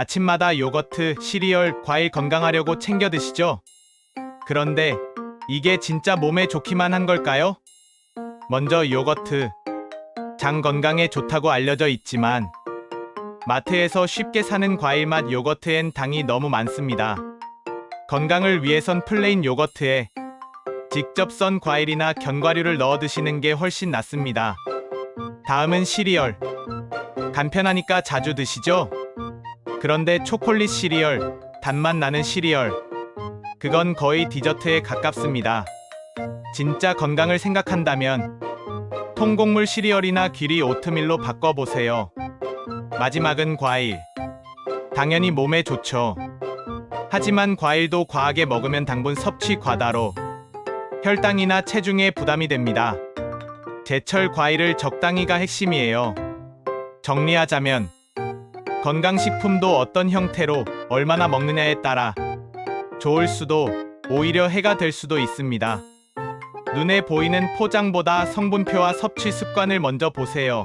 아침마다 요거트, 시리얼, 과일 건강하려고 챙겨 드시죠? 그런데 이게 진짜 몸에 좋기만 한 걸까요? 먼저 요거트. 장 건강에 좋다고 알려져 있지만 마트에서 쉽게 사는 과일 맛 요거트엔 당이 너무 많습니다. 건강을 위해선 플레인 요거트에 직접 썬 과일이나 견과류를 넣어 드시는 게 훨씬 낫습니다. 다음은 시리얼. 간편하니까 자주 드시죠? 그런데 초콜릿 시리얼, 단맛 나는 시리얼. 그건 거의 디저트에 가깝습니다. 진짜 건강을 생각한다면 통곡물 시리얼이나 귀리 오트밀로 바꿔보세요. 마지막은 과일. 당연히 몸에 좋죠. 하지만 과일도 과하게 먹으면 당분 섭취 과다로 혈당이나 체중에 부담이 됩니다. 제철 과일을 적당히가 핵심이에요. 정리하자면 건강식품도 어떤 형태로 얼마나 먹느냐에 따라 좋을 수도 오히려 해가 될 수도 있습니다. 눈에 보이는 포장보다 성분표와 섭취 습관을 먼저 보세요.